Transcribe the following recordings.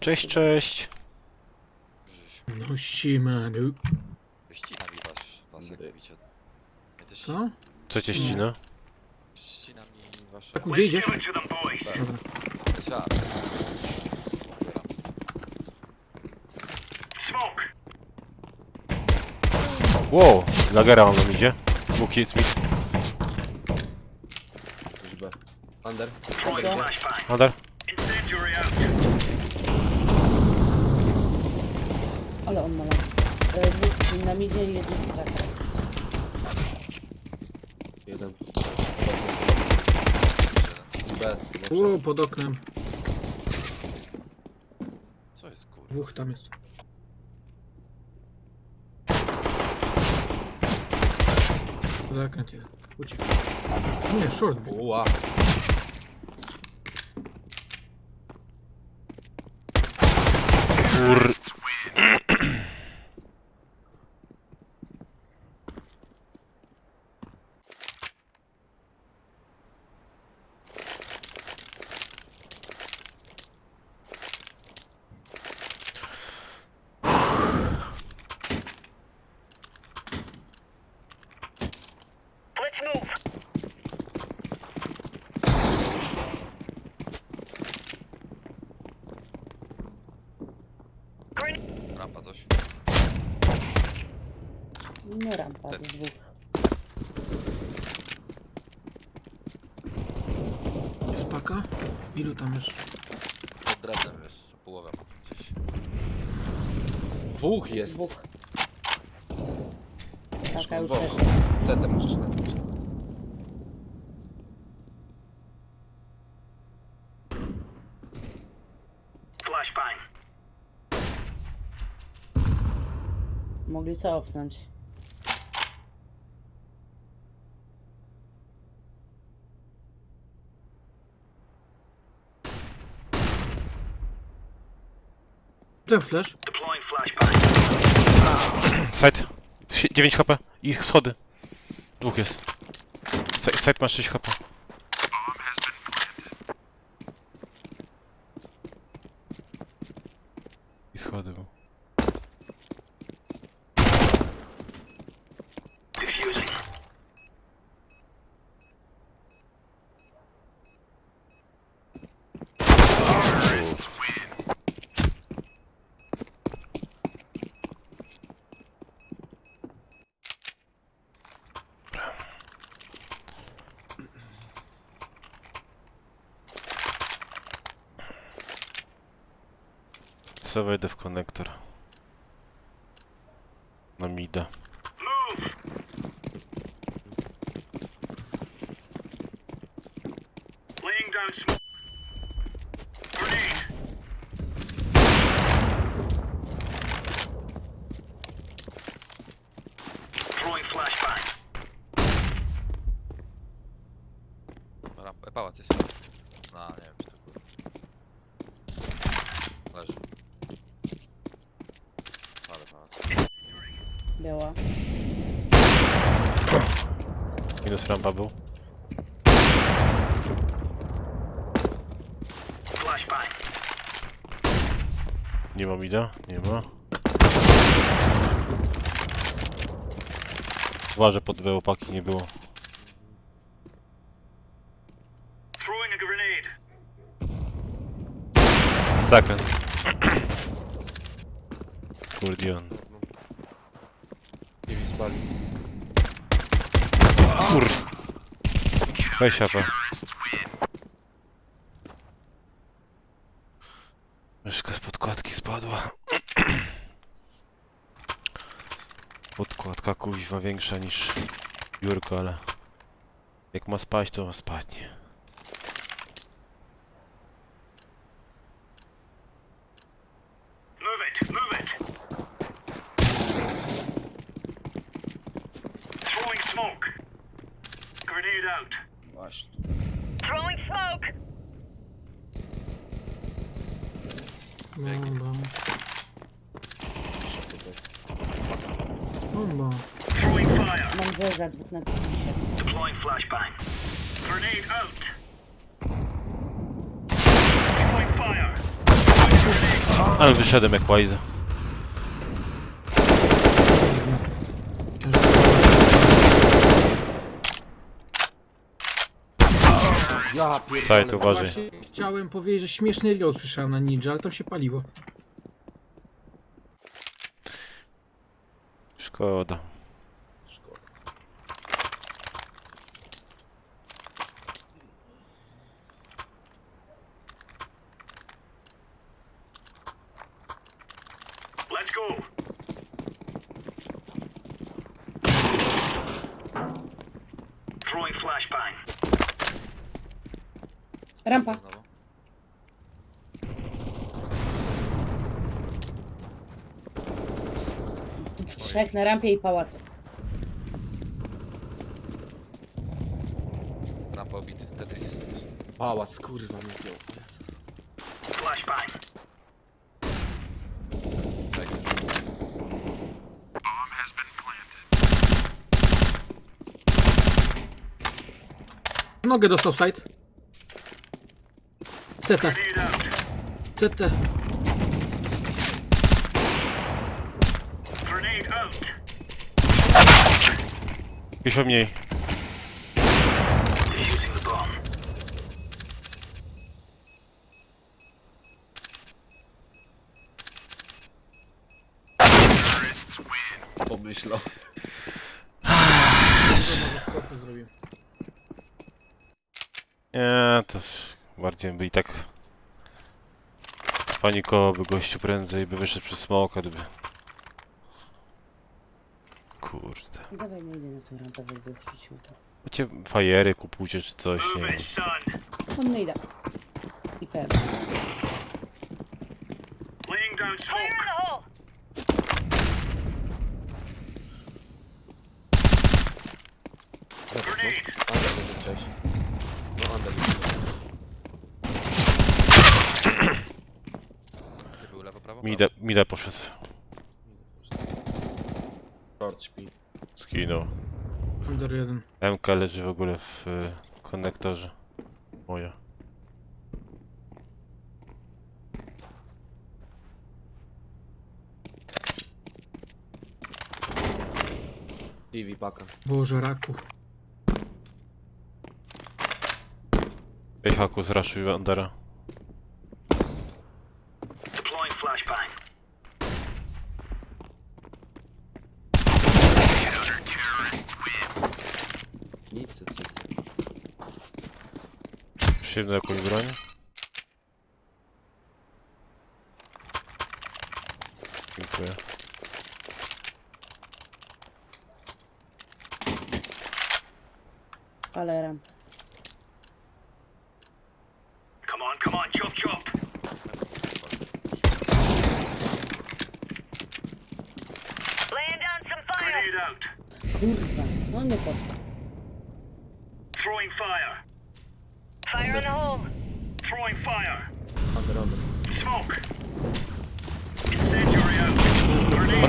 Cześć, cześć. Grzesiu, No ścina mi was, was jak mówicie. Ja też Co? Co cię ścina? ścina mi wasze... Tak, gdzie idziesz? Dobra. trzeba. Wow, lagera mam nam idzie. Dwóch mi. B. Under. Co? Under Ale on ma lat. E, dwóch na midzie i jeden. Jeden. B. O, pod oknem. Co jest kurwa? Dwóch tam jest. Zakręt jeden. Uciekł. Nie, short był. Kur... Let's move. Rampa coś. No rampa Ten. z dwóch. Jest paka? Ilu tam jest? Pod drewnem jest, połowę mam gdzieś. Dwóch jest. Dwóch. Taka już też. Tete masz jeszcze. Mogli cofnąć. Ten flash? Side. Sie- 9 HP. I schody. Dwóch jest. Si- Side ma 6 HP. I schody był. Co wejdę w konektor? Na mida. Laying down smoke. Grenade. Throwing flashbang. Rampa, e, pałac jest. No, nie wiem czy to kurwa. Leży. Ale pałac. Biała. Minus rampa był. Nie ma mida? Nie ma. Uważaj, pod B opaki nie było. Zakręt. Kurdion. Nie spali. Kur... Weź HP. Myszka z podkładki spadła. Podkładka kuźwa większa niż biurko, ale... Jak ma spaść, to spadnie. Out. Właśnie. Throwing smoke. Bomba. Tutaj. Bomba. Throwing fire. Mam zeza dwóch na pięcie. Deploying flashbang. Grenade out. Throwing fire. Throwing a grenade. Ale wyszedłem jak łajza. Ja pierdolę. Side uważaj. Właśnie chciałem powiedzieć, że śmieszny lot słyszałem na ninja, ale to się paliło. Szkoda. W trzech na rampie i pałac. Rampa obity. Tetris. Pałac, kurwa, nie zdjął. Tak. Nogę dostał side. CT. CT. 50 mniej. Pomyślał. Skopy zrobił. Nie, to bardziej by i tak spanikował gościu prędzej, by wyszedł przez smoka, gdyby... Kurde. Dawaj, nie idę na tą rampę, wy wrzucił to. Macie fajery kupujcie czy coś, nie wiem. On nie idę. I pewnie. Laying down Fire smoke. in the hole! Grenade. Under będzie wcześniej. No, under Gdzie był lewo, prawo? Mida, mida poszedł. Short śpi. Skinął. Under jeden. MK leży w ogóle w y, konektorze. Moja. TV paka. Boże, raku. Weź haku zraszuj Andera. вообще на какой броне?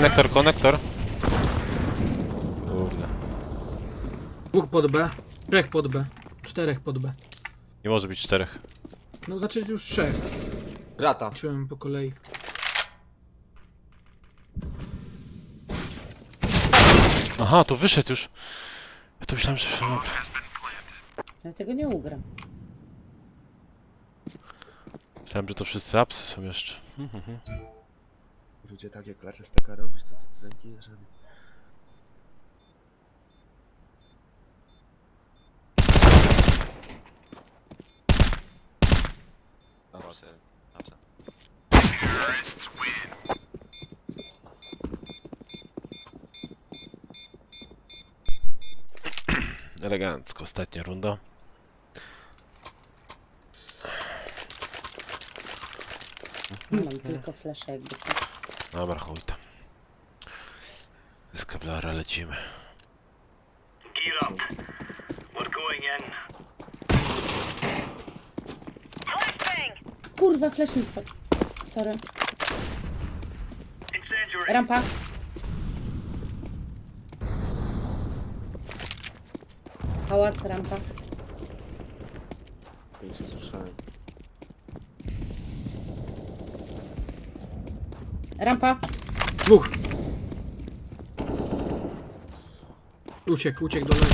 Konektor, konektor. Kurde. Dwóch pod B. Trzech pod B. Czterech pod B. Nie może być czterech. No znaczy już trzech. Grata. Liczyłem po kolei. Aha, to wyszedł już. Ja to myślałem, że... Dobra. Ja tego nie ugram. Myślałem, że to wszyscy apsy są jeszcze. Mhm, mhm. Ludzie takie klacze z taka robisz, to to zamknij żeby... Na co? Elegancko, ostatnia runda. Mam tylko flesze jakby co. Dobra, chuj tam. Z kablara lecimy. Gear up. We're going in. Flashbang! Kurwa, flash mi wpadł. Sorry. Incendiary. Rampa. Pałac, rampa. Już słyszałem. Rampa. Dwóch. Uciekł, uciekł do lewej.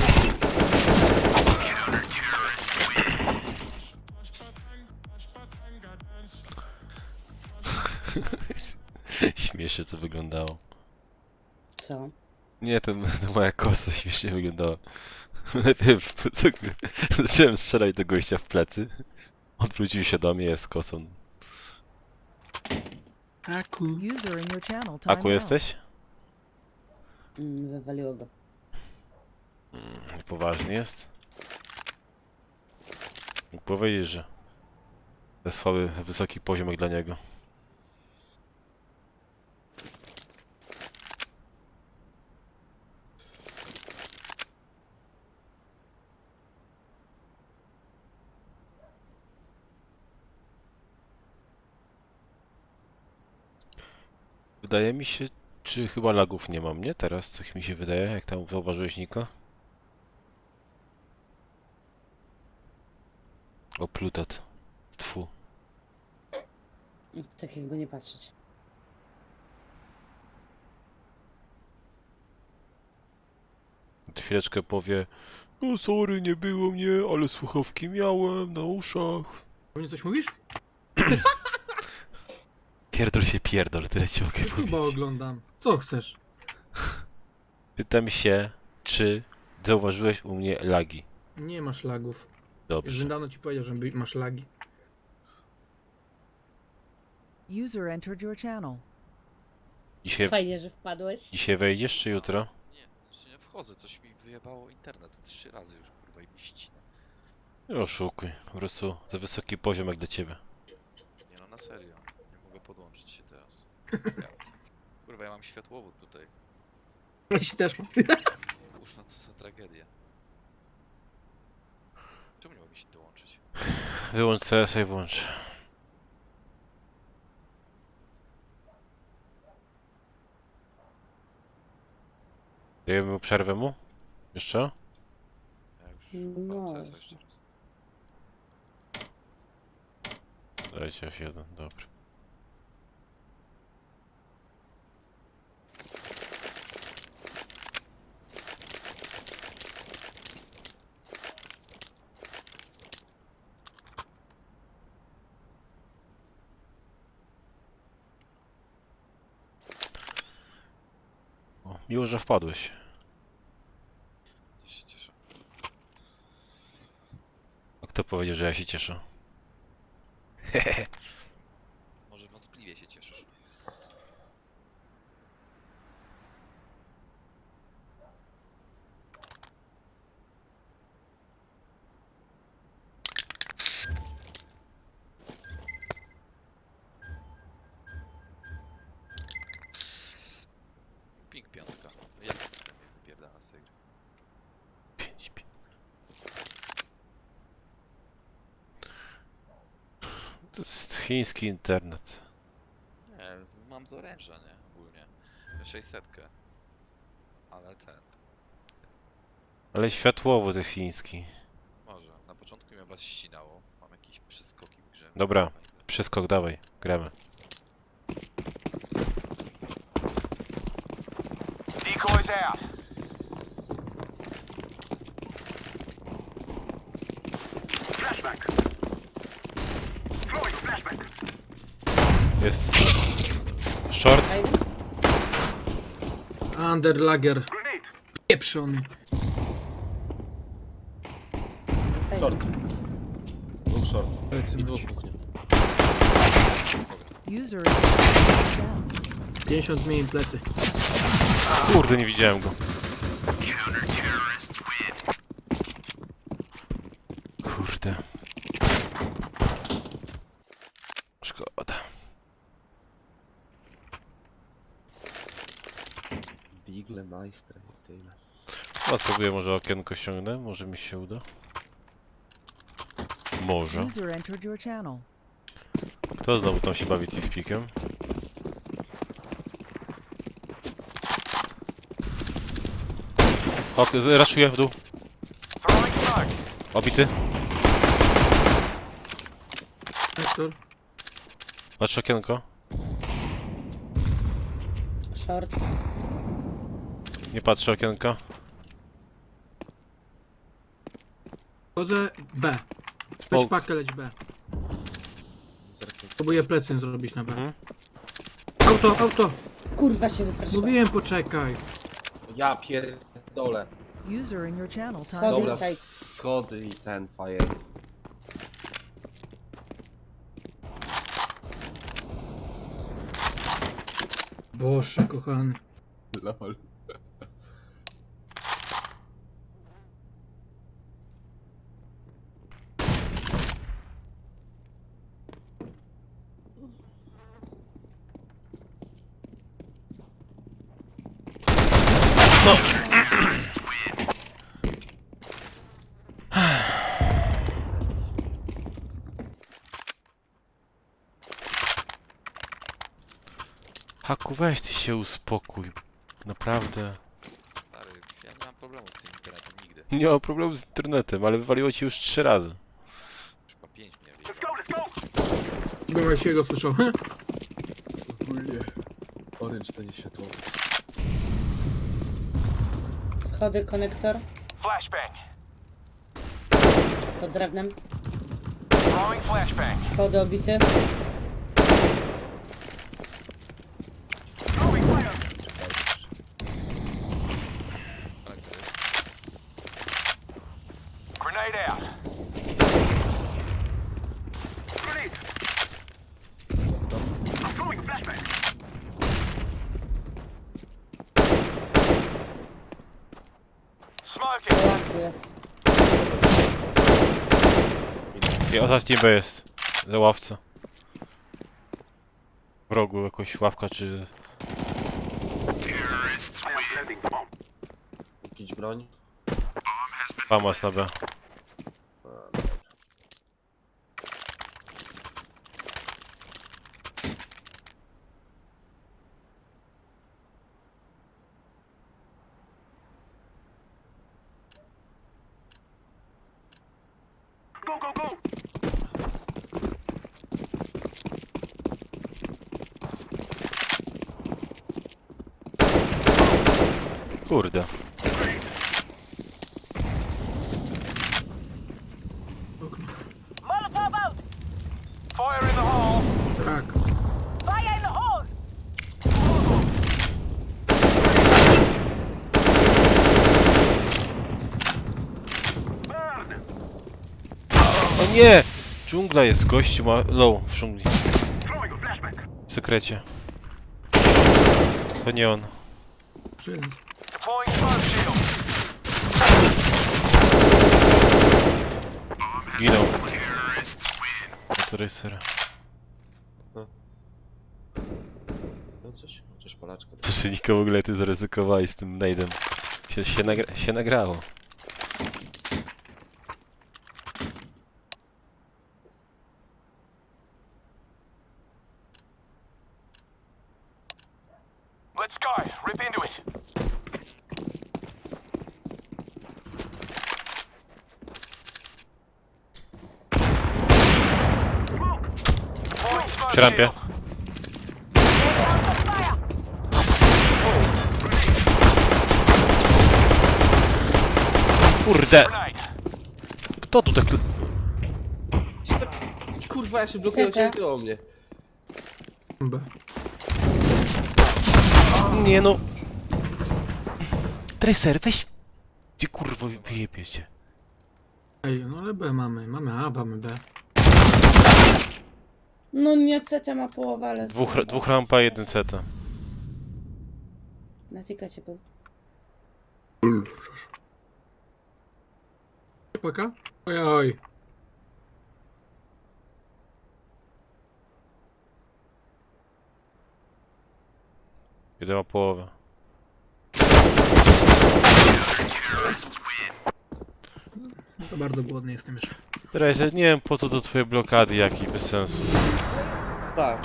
Śmiesznie to wyglądało. Co? Nie, to, to moja kosa śmiesznie wyglądała. Najpierw tak, zacząłem strzelać do gościa w plecy. Odwrócił się do mnie, jest z kosą. Aku. User in your channel timed Aku out. jesteś? Mm, wywaliło go. Mm, Poważnie jest? Mógł powiedzieć, że to jest słaby, wysoki poziom jak dla niego. Wydaje mi się, czy chyba lagów nie mam, nie? Teraz coś mi się wydaje, jak tam zauważyłeś Niko? O plutat. Tfu. Tak jakby nie patrzeć. Chwileczkę powie No sorry, nie było mnie, ale słuchawki miałem na uszach. Mnie coś mówisz? Pierdol się pierdol, tyle ci mogę powiedzieć. oglądam. Co chcesz? Pytam się, czy zauważyłeś u mnie lagi. Nie masz lagów. Już Dobrze. niedawno ci powiedział, że by- masz lagi. User entered your channel. Dzisiaj, Fajnie, że wpadłeś. dzisiaj wejdziesz, czy jutro? Nie, znaczy nie wchodzę, coś mi wyjebało internet trzy razy już kurwa i mi ścina. Nie oszukuj, po prostu za wysoki poziom jak dla ciebie. Nie no, na serio. Podłączyć się teraz. Ja, kurwa, ja mam światłowód tutaj. Jeśli też mam. Kurwa, co za tragedia. Czemu nie mogę się dołączyć? Wyłącz CS i włącz. Dajemy mu przerwę mu? Jeszcze? Ja już No, no, CS właśnie. jeszcze raz. Dajcie F1, dobra. Że wpadłeś. Też się cieszę. A kto powiedział, że ja się cieszę? To jest chiński internet. Nie, z- mam z oręża, nie? Ogólnie. 600. Ale ten. Ale światłowód jest chiński. Może. Na początku mnie was ścinało. Mam jakieś przeskoki w grze. Dobra. Wszystko dawaj, gramy. Decoys out. Flashback. Jest short. Underlager. Pieprzony. ej. Dwóch short. I dwóch macie. kuchni. User out. 50 zmień plecy. Kurde, nie widziałem go. Kurde. Szkoda. Digle, majstra i tyle. No, spróbuję może okienko ściągnę, może mi się uda. Może. User entered your channel. Kto znowu tam się bawi pikiem? Ok, z- raszuję w dół. Throwing. Obity. Patrz okienko. Short. Nie patrzę okienka. Chodzę B. Weź pakę, leć B. Próbuję plecy zrobić na B. Mhm. Auto, auto! Kurwa się wystraszyła. Mówiłem poczekaj. Ja pierdolę. User in your channel Schody Dobra. side. Schody i ten fire. Boże, kochany. Lol. Haku, weź ty się uspokój. Naprawdę. Stary, ja nie mam problemu z tym internetem nigdy. Nie mam problemu z internetem, ale wywaliło ci już trzy razy. Już chyba 5 mnie Let's wyjechał. go, let's go. Była się go słyszał. Ogólnie. Orange to nie światło. Schody, konektor. Flashbang. Pod drewnem. Throwing flashbang. Schody obity. Throwing fire. Konektor jest. Grenade out. Grenade. I'm throwing flashbang. Smoking. Pałacu jest. I ostatni B jest. Za ławca. W rogu jakoś ławka czy... Jakiś broń? Famas na B. A, dobra. Go, go, go. Kurde. Okno. Molotov out! Fire in the hole. Tak. Fire in the hole! Burn. O nie! Dżungla jest, gościu ma low w dżungli. W sekrecie. To nie on. Przyjąć. Zginął. To racer. No coś, chociaż polaczka. Proszę w ogóle ty zaryzykowałeś z tym nade'em. Się, się, nagra się nagrało. Przy rampie. Kurde! Kto tu tak... Kurwa, ja się blokuję, Seta. się odkryło mnie. Nie no... Tracer, weź... Gdzie kurwo wyjebiecie? Ej, no ale B mamy. Mamy A, mamy B. No nie, CT ma połowę, ale... Dwóch, dwóch rampa, jeden seta. Na tikacie był. Paka? Oj, oj. Jeden ma połowę. No to bardzo głodny jestem już. Tracer, nie wiem po co to twoje blokady, jaki bez sensu. Tak.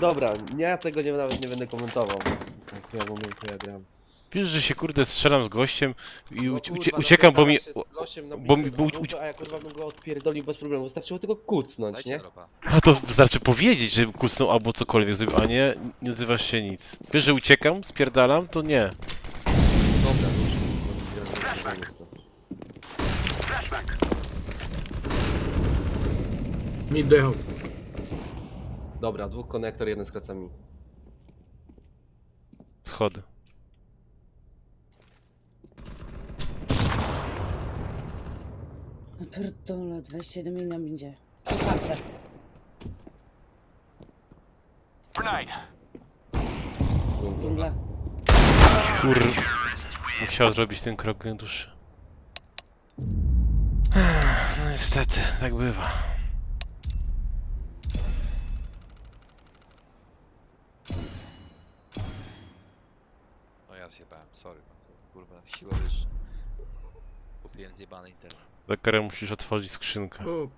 Dobra, ja tego nie, nawet nie będę komentował. Tak, ja momentu ja gram. Wiesz, że się kurde strzelam z gościem i No ucie, kurwa, ucie, no uciekam, bo mi... pierdala się z gościem na bo mi- blisko bo uci- A ja kurwa bym go odpierdolił bez problemu, wystarczyło tylko kucnąć, Dajcie nie? dropa. A to wystarczy powiedzieć, że kucnął albo cokolwiek zrobił, a nie, nie nazywasz się nic. Wiesz, że uciekam, spierdalam, to nie. Dobra, już. No, widzę, że nie to. Mid dojechał. Dobra, dwóch konektor, jeden z kacami. Schody. No pierdolę, 27 minut nam idzie. Kasę. Grenade. Dżungla. Kur... Musiał zrobić ten krok dłuższy. No niestety, tak bywa. No ja zjebałem, sorry. no to, Kurwa, siła wyższa. Kupiłem zjebany internet. Za karę musisz otworzyć skrzynkę. O.